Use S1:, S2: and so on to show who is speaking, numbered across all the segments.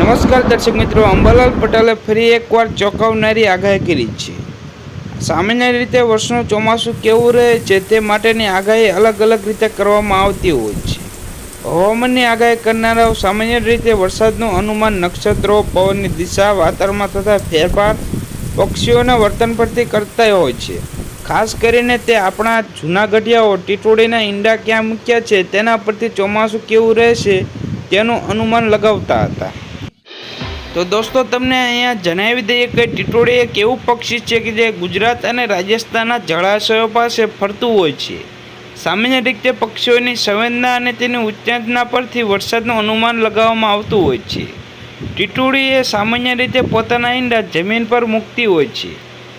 S1: નમસ્કાર દર્શક મિત્રો, અંબાલાલ પટેલે ફરી એકવાર ચોંકાવનારી આગાહી કરી છે. સામાન્ય રીતે વર્ષનું ચોમાસું કેવું રહે છે તે માટેની આગાહી અલગ અલગ રીતે કરવામાં આવતી હોય છે. હવામાનની આગાહી કરનારાઓ સામાન્ય રીતે વરસાદનું અનુમાન નક્ષત્રો, પવનની દિશા, વાતાવરણમાં થતા ફેરફાર, પક્ષીઓના વર્તન પરથી કરતા હોય છે. ખાસ કરીને તે આપણા જૂનાગઢિયાઓ ટીટોડીના ઈંડા ક્યાં મૂક્યા છે તેના પરથી ચોમાસું કેવું રહેશે તેનું અનુમાન લગાવતા હતા. તો દોસ્તો, તમને અહીંયા જણાવી દઈએ કે ટીટોડી એક એવું પક્ષી છે કે જે ગુજરાત અને રાજસ્થાનના જળાશયો પાસે ફરતું હોય છે? સામાન્ય રીતે પક્ષીઓની સંવેદના અને તેની ઉચ્ચાંતના પરથી વરસાદનું અનુમાન લગાવવામાં આવતું હોય છે. ટીટોડી એ સામાન્ય રીતે પોતાના ઈંડા જમીન પર મૂકતી હોય છે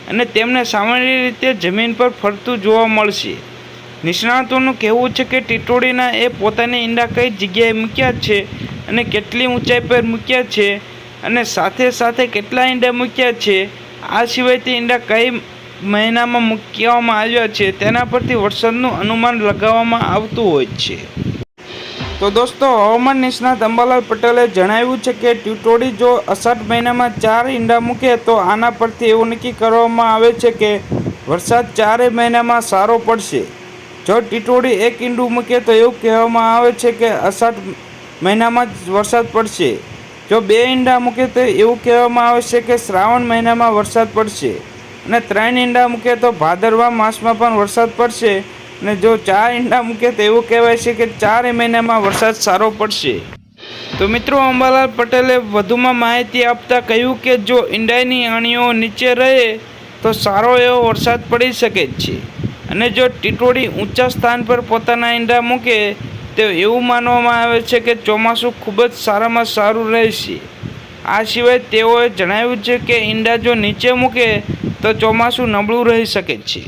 S1: અને તેમને સામાન્ય રીતે જમીન પર ફરતું જોવા મળશે. નિષ્ણાતોનું કહેવું છે કે ટીટોડીના એ પોતાની ઈંડા કઈ જગ્યાએ મૂક્યા છે અને કેટલી ઊંચાઈ પર મૂક્યા છે અને સાથે સાથે કેટલા ઈંડા મૂક્યા છે? આ સિવાય તે ઈંડા કઈ મહિનામાં મૂકવામાં આવ્યા છે? તેના પરથી વરસાદનું અનુમાન લગાવવામાં આવતું હોય છે. તો દોસ્તો, હવામાન નિષ્ણાત અંબાલાલ પટેલે જણાવ્યું છે કે ટ્યુટોડી જો અષાઢ મહિનામાં ચાર ઈંડા મૂકે તો આના પરથી એવું નક્કી કરવામાં આવે છે કે વરસાદ ચારેય મહિનામાં સારો પડશે. જો ટીટોડી એક ઈંડું મૂકે તો એવું કહેવામાં આવે છે કે અષાઢ મહિનામાં જ વરસાદ પડશે. જો બે ઈંડા મૂકે તો એવું કહેવામાં આવે છે કે શ્રાવણ મહિનામાં વરસાદ પડશે. અને ત્રણ ઈંડા મૂકે તો ભાદરવા માસમાં પણ વરસાદ પડશે. અને જો ચાર ઈંડા મૂકે તો એવું કહેવાય છે કે ચાર મહિનામાં વરસાદ સારો પડશે. તો મિત્રો, અંબાલાલ પટેલે વધુમાં માહિતી આપતા કહ્યું કે જો ઈંડાની અણીઓ નીચે રહે તો સારો એવો વરસાદ પડી શકે છે. અને જો ટીટોડી ઊંચા સ્થાન પર પોતાના ઈંડા મૂકે તો એવું માનવામાં આવે છે કે ચોમાસું ખૂબ જ સારામાં સારું રહેશે. આ સિવાય તેઓએ જણાવ્યું છે કે ઈંડા જો નીચે મૂકે તો ચોમાસું નબળું રહી શકે છે.